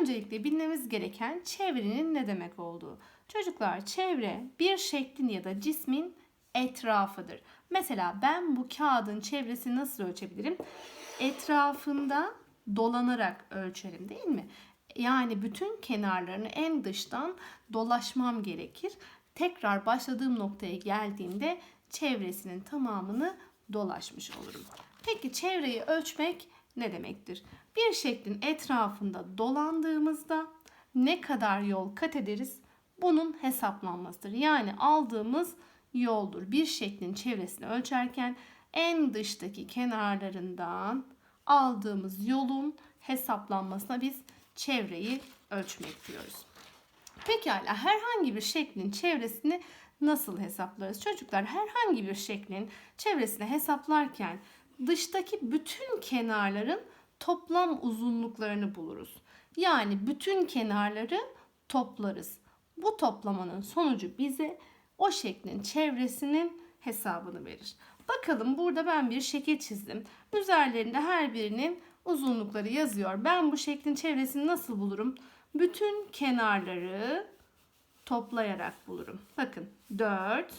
Öncelikle bilmemiz gereken çevrenin ne demek olduğu. Çocuklar çevre bir şeklin ya da cismin etrafıdır. Mesela ben bu kağıdın çevresini nasıl ölçebilirim? Etrafında dolanarak ölçerim değil mi? Yani bütün kenarlarını en dıştan dolaşmam gerekir. Tekrar başladığım noktaya geldiğimde çevresinin tamamını dolaşmış olurum. Peki çevreyi ölçmek ne demektir? Bir şeklin etrafında dolandığımızda ne kadar yol kat ederiz? Bunun hesaplanmasıdır. Yani aldığımız yoldur. Bir şeklin çevresini ölçerken en dıştaki kenarlarından aldığımız yolun hesaplanmasına biz çevreyi ölçmek diyoruz. Pekala herhangi bir şeklin çevresini nasıl hesaplarız? Çocuklar herhangi bir şeklin çevresini hesaplarken dıştaki bütün kenarların toplam uzunluklarını buluruz. Yani bütün kenarları toplarız. Bu toplamanın sonucu bize o şeklin çevresinin hesabını verir. Bakalım burada ben bir şekil çizdim. Üzerlerinde her birinin uzunlukları yazıyor. Ben bu şeklin çevresini nasıl bulurum? Bütün kenarları toplayarak bulurum. Bakın 4,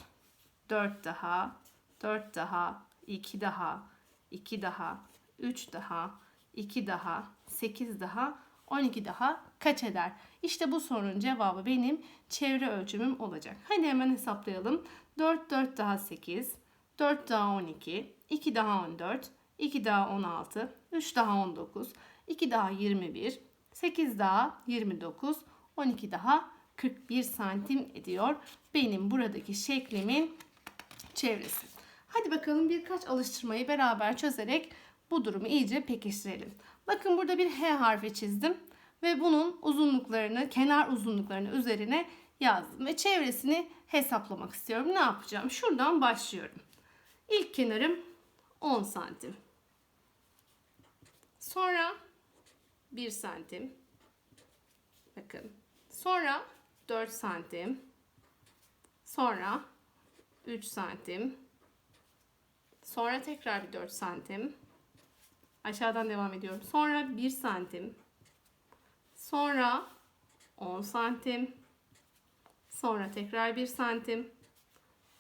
4 daha, 4 daha, 2 daha, 2 daha, 3 daha, 2 daha, 8 daha, 12 daha kaç eder? İşte bu sorunun cevabı benim çevre ölçümüm olacak. Hadi hemen hesaplayalım. 4, 4 daha 8, 4 daha 12, 2 daha 14, 2 daha 16, 3 daha 19, 2 daha 21, 8 daha 29, 12 daha 41 santim ediyor. Benim buradaki şeklimin çevresi. Hadi bakalım birkaç alıştırmayı beraber çözerek bu durumu iyice pekiştirelim. Bakın burada bir H harfi çizdim ve bunun uzunluklarını, kenar uzunluklarını üzerine yazdım ve çevresini hesaplamak istiyorum. Ne yapacağım? Şuradan başlıyorum. İlk kenarım 10 santim. Sonra 1 santim. Bakın. Sonra 4 santim. Sonra 3 santim. Sonra tekrar bir 4 santim. Aşağıdan devam ediyorum. Sonra 1 santim. Sonra 10 santim. Sonra tekrar 1 santim.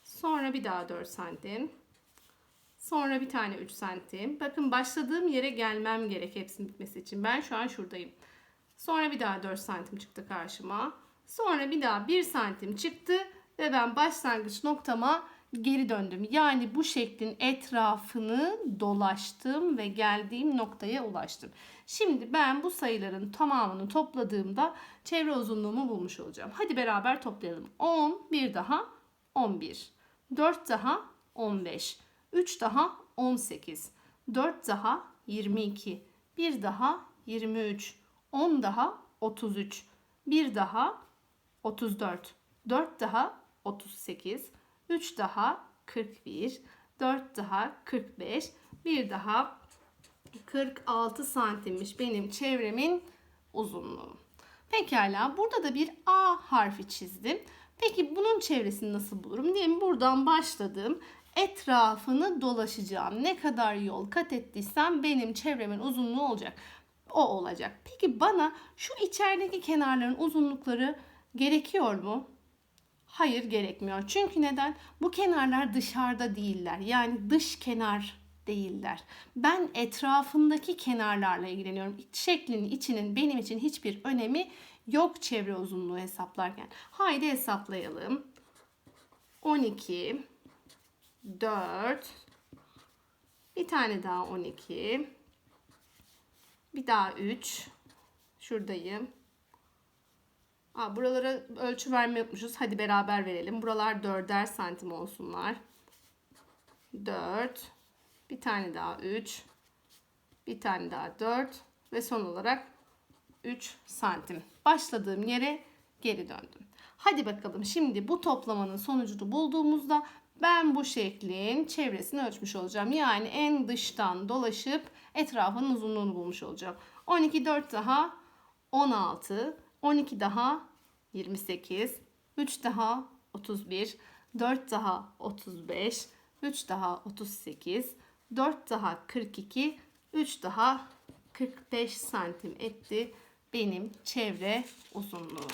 Sonra bir daha 4 santim. Sonra bir tane 3 santim. Bakın başladığım yere gelmem gerek hepsinin bitmesi için. Ben şu an şuradayım. Sonra bir daha 4 santim çıktı karşıma. Sonra bir daha 1 santim çıktı ve ben başlangıç noktama geri döndüm. Yani bu şeklin etrafını dolaştım ve geldiğim noktaya ulaştım. Şimdi ben bu sayıların tamamını topladığımda çevre uzunluğumu bulmuş olacağım. Hadi beraber toplayalım. 10, bir daha 11, 4 daha 15, 3 daha 18, 4 daha 22, bir daha 23, 10 daha 33, bir daha 34, 4 daha 38, 3 daha 41, 4 daha 45, bir daha 46 santimmiş benim çevremin uzunluğu. Pekala burada da bir A harfi çizdim. Peki bunun çevresini nasıl bulurum? Diyelim buradan başladım. Etrafını dolaşacağım. Ne kadar yol kat ettiysem benim çevremin uzunluğu olacak. O olacak. Peki bana şu içerideki kenarların uzunlukları gerekiyor mu? Hayır gerekmiyor. Çünkü neden? Bu kenarlar dışarıda değiller. Yani dış kenar değiller. Ben etrafındaki kenarlarla ilgileniyorum. Şeklin içinin benim için hiçbir önemi yok çevre uzunluğu hesaplarken. Haydi hesaplayalım. 12 4 bir tane daha 12 bir daha 3 şuradayım Aa, buralara ölçü vermeyi unutmuşuz. Hadi beraber verelim. Buralar 4'er santim olsunlar. 4. Bir tane daha 3. Bir tane daha 4. Ve son olarak 3 santim. Başladığım yere geri döndüm. Hadi bakalım şimdi bu toplamanın sonucunu bulduğumuzda ben bu şeklin çevresini ölçmüş olacağım. Yani en dıştan dolaşıp etrafının uzunluğunu bulmuş olacağım. 12 4 daha 16 12 daha 28, 3 daha 31, 4 daha 35, 3 daha 38, 4 daha 42, 3 daha 45 santim etti benim çevre uzunluğum.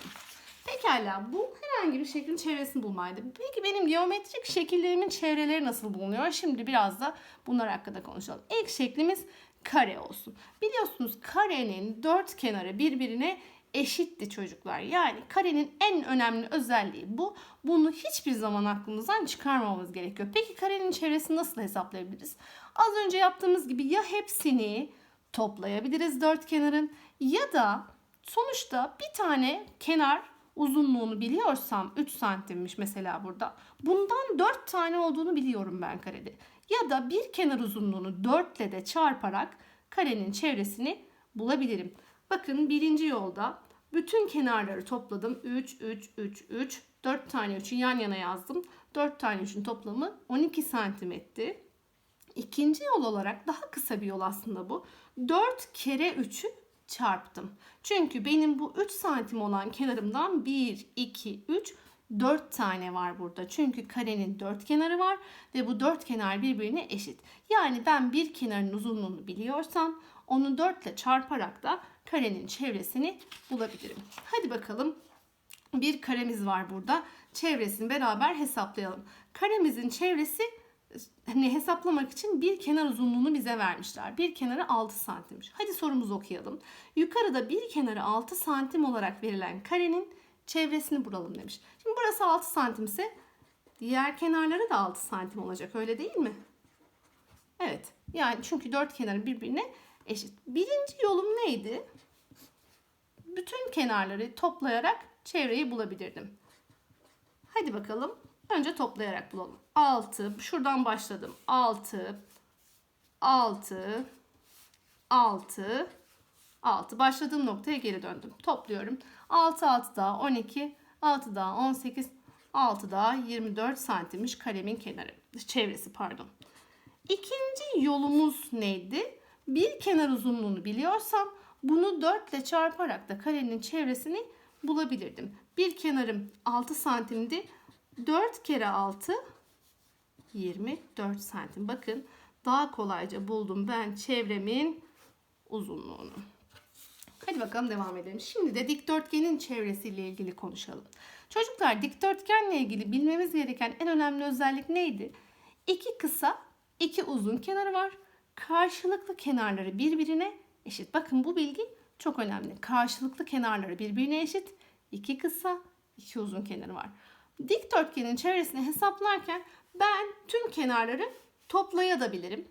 Pekala bu herhangi bir şeklin çevresini bulmaydı. Peki benim geometrik şekillerimin çevreleri nasıl bulunuyor? Şimdi biraz da bunlar hakkında konuşalım. İlk şeklimiz kare olsun. Biliyorsunuz karenin dört kenarı birbirine eşitti çocuklar. Yani karenin en önemli özelliği bu. Bunu hiçbir zaman aklımızdan çıkarmamamız gerekiyor. Peki karenin çevresini nasıl hesaplayabiliriz? Az önce yaptığımız gibi ya hepsini toplayabiliriz dört kenarın ya da sonuçta bir tane kenar uzunluğunu biliyorsam 3 santimmiş mesela burada. Bundan 4 tane olduğunu biliyorum ben karede. Ya da bir kenar uzunluğunu 4 ile de çarparak karenin çevresini bulabilirim. Bakın birinci yolda bütün kenarları topladım. 3, 3, 3, 3. 4 tane 3'ü yan yana yazdım. 4 tane 3'ün toplamı 12 santim etti. İkinci yol olarak daha kısa bir yol aslında bu. 4 kere 3'ü çarptım. Çünkü benim bu 3 santim olan kenarımdan 1, 2, 3, 4 tane var burada. Çünkü karenin 4 kenarı var ve bu 4 kenar birbirine eşit. Yani ben bir kenarın uzunluğunu biliyorsam onu 4 ile çarparak da karenin çevresini bulabilirim. Hadi bakalım bir karemiz var burada. Çevresini beraber hesaplayalım. Karemizin çevresi hani hesaplamak için bir kenar uzunluğunu bize vermişler. Bir kenarı 6 santimmiş. Hadi sorumuzu okuyalım. Yukarıda bir kenarı 6 santim olarak verilen karenin çevresini bulalım demiş. Şimdi burası 6 santimse diğer kenarları da 6 santim olacak öyle değil mi? Evet. Yani çünkü dört kenarı birbirine eşit. Birinci yolum neydi? Bütün kenarları toplayarak çevreyi bulabilirdim. Hadi bakalım. Önce toplayarak bulalım. 6. Şuradan başladım. 6. 6. 6. 6. Başladığım noktaya geri döndüm. Topluyorum. 6 6 daha 12. 6 daha 18. 6 daha 24 santimmiş karemin kenarı. Çevresi pardon. İkinci yolumuz neydi? Bir kenar uzunluğunu biliyorsam bunu 4 ile çarparak da karenin çevresini bulabilirdim. Bir kenarım 6 santimdi. 4 kere 6 24 santim. Bakın daha kolayca buldum ben çevremin uzunluğunu. Hadi bakalım devam edelim. Şimdi de dikdörtgenin çevresiyle ilgili konuşalım. Çocuklar dikdörtgenle ilgili bilmemiz gereken en önemli özellik neydi? İki kısa, iki uzun kenarı var. Karşılıklı kenarları birbirine eşit. Bakın bu bilgi çok önemli. Karşılıklı kenarları birbirine eşit. İki kısa, iki uzun kenarı var. Dikdörtgenin çevresini hesaplarken ben tüm kenarları toplayabilirim.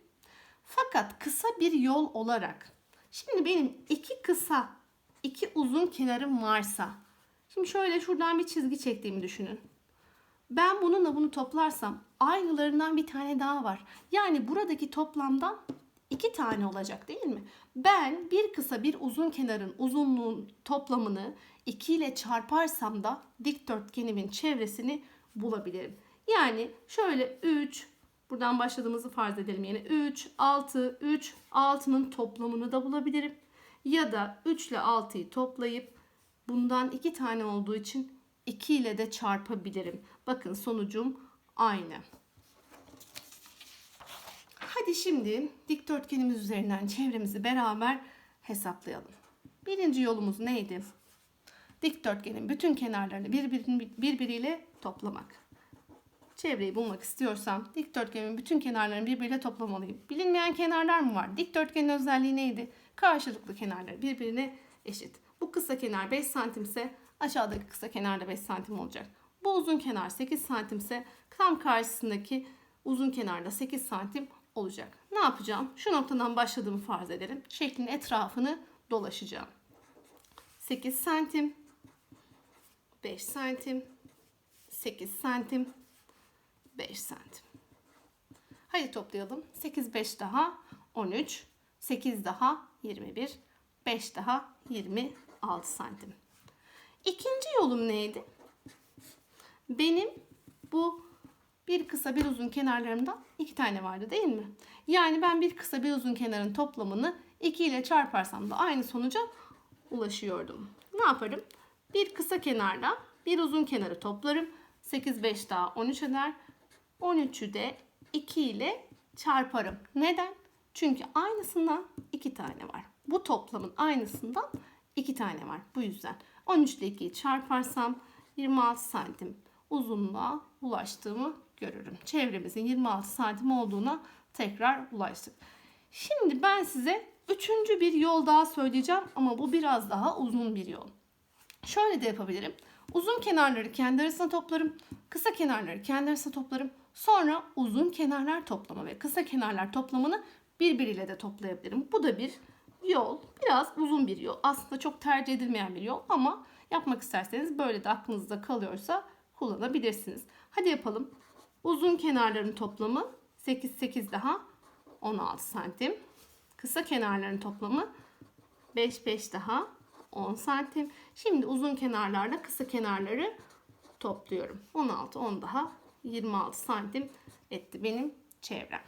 Fakat kısa bir yol olarak şimdi benim iki kısa, iki uzun kenarım varsa şimdi şöyle şuradan bir çizgi çektiğimi düşünün. Ben bununla bunu toplarsam aynılarından bir tane daha var. Yani buradaki toplamdan iki tane olacak değil mi? Ben bir kısa bir uzun kenarın uzunluğun toplamını 2 ile çarparsam da dikdörtgenimin çevresini bulabilirim. Yani şöyle 3 buradan başladığımızı farz edelim yine 3 6 3 6'nın toplamını da bulabilirim. Ya da 3 ile 6'yı toplayıp bundan 2 tane olduğu için 2 ile de çarpabilirim. Bakın sonucum aynı. Hadi şimdi dikdörtgenimiz üzerinden çevremizi beraber hesaplayalım. Birinci yolumuz neydi? Dikdörtgenin bütün kenarlarını birbirini, birbiriyle toplamak. Çevreyi bulmak istiyorsam dikdörtgenin bütün kenarlarını birbiriyle toplamalıyım. Bilinmeyen kenarlar mı var? Dikdörtgenin özelliği neydi? Karşılıklı kenarlar birbirine eşit. Bu kısa kenar 5 santimse aşağıdaki kısa kenar da 5 santim olacak. Bu uzun kenar 8 santimse tam karşısındaki uzun kenarda 8 santim olacak. Ne yapacağım? Şu noktadan başladığımı farz edelim. Şeklin etrafını dolaşacağım. 8 santim, 5 santim, 8 santim, 5 santim. Hadi toplayalım. 8 5 daha 13, 8 daha 21, 5 daha 26 santim. İkinci yolum neydi? Benim bu bir kısa bir uzun kenarlarımdan iki tane vardı değil mi? Yani ben bir kısa bir uzun kenarın toplamını 2 ile çarparsam da aynı sonuca ulaşıyordum. Ne yaparım? Bir kısa kenarla bir uzun kenarı toplarım. 8 5 daha 13 eder. 13'ü de 2 ile çarparım. Neden? Çünkü aynısından 2 tane var. Bu toplamın aynısından 2 tane var. Bu yüzden 13 ile 2'yi çarparsam 26 santim uzunluğa ulaştığımı görürüm. Çevremizin 26 santim olduğuna tekrar ulaştık. Şimdi ben size üçüncü bir yol daha söyleyeceğim ama bu biraz daha uzun bir yol. Şöyle de yapabilirim. Uzun kenarları kendi arasına toplarım. Kısa kenarları kendi arasına toplarım. Sonra uzun kenarlar toplama ve kısa kenarlar toplamını birbiriyle de toplayabilirim. Bu da bir yol. Biraz uzun bir yol. Aslında çok tercih edilmeyen bir yol ama yapmak isterseniz böyle de aklınızda kalıyorsa kullanabilirsiniz. Hadi yapalım. Uzun kenarların toplamı 8 8 daha 16 santim. Kısa kenarların toplamı 5 5 daha 10 santim. Şimdi uzun kenarlarla kısa kenarları topluyorum. 16 10 daha 26 santim etti benim çevrem.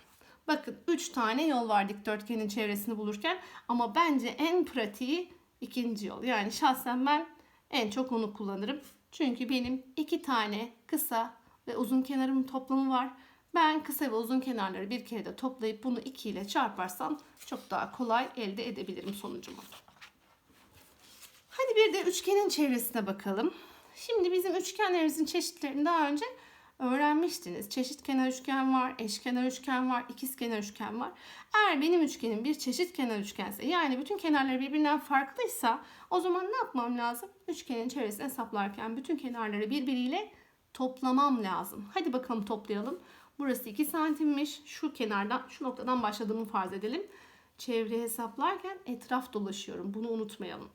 Bakın 3 tane yol var dikdörtgenin çevresini bulurken ama bence en pratiği ikinci yol. Yani şahsen ben en çok onu kullanırım. Çünkü benim iki tane kısa ve uzun kenarımın toplamı var. Ben kısa ve uzun kenarları bir kere de toplayıp bunu 2 ile çarparsam çok daha kolay elde edebilirim sonucumu. Hadi bir de üçgenin çevresine bakalım. Şimdi bizim üçgenlerimizin çeşitlerini daha önce öğrenmiştiniz. Çeşit kenar üçgen var, eşkenar üçgen var, ikizkenar üçgen var. Eğer benim üçgenim bir çeşit kenar üçgense yani bütün kenarları birbirinden farklıysa o zaman ne yapmam lazım? Üçgenin çevresini hesaplarken bütün kenarları birbiriyle toplamam lazım. Hadi bakalım toplayalım. Burası 2 santimmiş. Şu kenardan, şu noktadan başladığımı farz edelim. Çevre hesaplarken etraf dolaşıyorum. Bunu unutmayalım.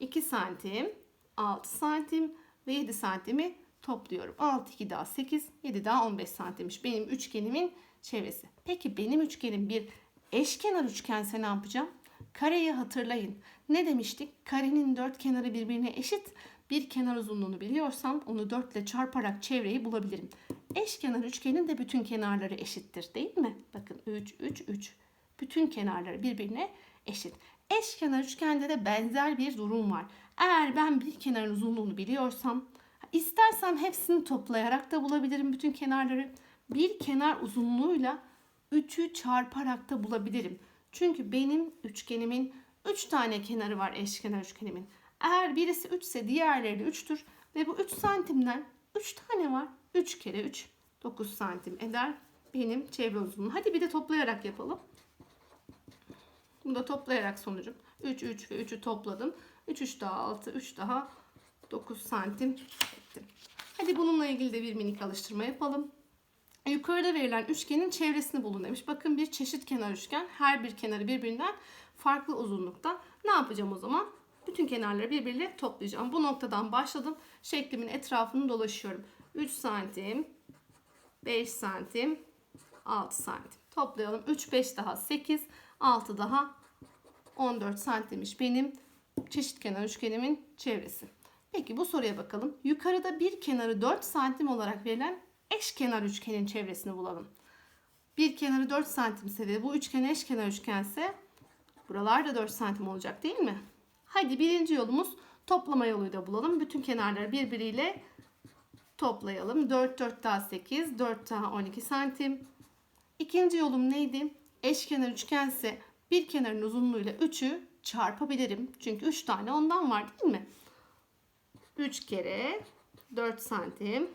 2 santim, 6 santim ve 7 santimi topluyorum. 6, 2 daha 8, 7 daha 15 santimmiş benim üçgenimin çevresi. Peki benim üçgenim bir eşkenar üçgense ne yapacağım? Kareyi hatırlayın. Ne demiştik? Karenin dört kenarı birbirine eşit. Bir kenar uzunluğunu biliyorsam onu 4 ile çarparak çevreyi bulabilirim. Eşkenar üçgenin de bütün kenarları eşittir değil mi? Bakın 3, 3, 3. Bütün kenarları birbirine eşit. Eşkenar üçgende de benzer bir durum var. Eğer ben bir kenarın uzunluğunu biliyorsam istersem hepsini toplayarak da bulabilirim bütün kenarları. Bir kenar uzunluğuyla 3'ü çarparak da bulabilirim. Çünkü benim üçgenimin 3 tane kenarı var eşkenar üçgenimin. Eğer birisi 3 ise diğerleri de 3'tür ve bu 3 santimden 3 tane var. 3 kere 3 9 santim eder benim çevre uzunluğum. Hadi bir de toplayarak yapalım. Bunu da toplayarak sonucum. 3, 3 ve 3'ü topladım. 3, 3 daha 6, 3 daha 9 santim ettim. Hadi bununla ilgili de bir minik alıştırma yapalım. Yukarıda verilen üçgenin çevresini bulun demiş. Bakın bir çeşit kenar üçgen. Her bir kenarı birbirinden farklı uzunlukta. Ne yapacağım o zaman? Bütün kenarları birbiriyle toplayacağım. Bu noktadan başladım. Şeklimin etrafını dolaşıyorum. 3 santim, 5 santim, 6 santim. Toplayalım. 3, 5 daha 8, 6 daha 14 santimmiş benim çeşit kenar üçgenimin çevresi. Peki bu soruya bakalım. Yukarıda bir kenarı 4 santim olarak verilen eşkenar üçgenin çevresini bulalım. Bir kenarı 4 santimse ve bu üçgen eşkenar üçgense buralar da 4 santim olacak değil mi? Hadi birinci yolumuz toplama yoluyla bulalım. Bütün kenarları birbiriyle toplayalım. 4 4 daha 8, 4 daha 12 santim. İkinci yolum neydi? Eşkenar üçgense bir kenarın uzunluğuyla 3'ü çarpabilirim. Çünkü 3 tane ondan var değil mi? 3 kere 4 santim.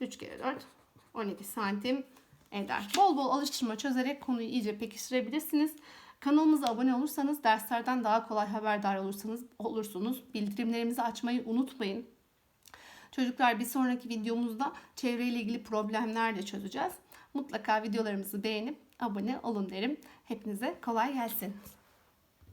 3 kere 4 12 santim eder. Bol bol alıştırma çözerek konuyu iyice pekiştirebilirsiniz. Kanalımıza abone olursanız derslerden daha kolay haberdar olursanız olursunuz. Bildirimlerimizi açmayı unutmayın. Çocuklar bir sonraki videomuzda çevreyle ilgili problemler de çözeceğiz. Mutlaka videolarımızı beğenip abone olun derim. Hepinize kolay gelsin.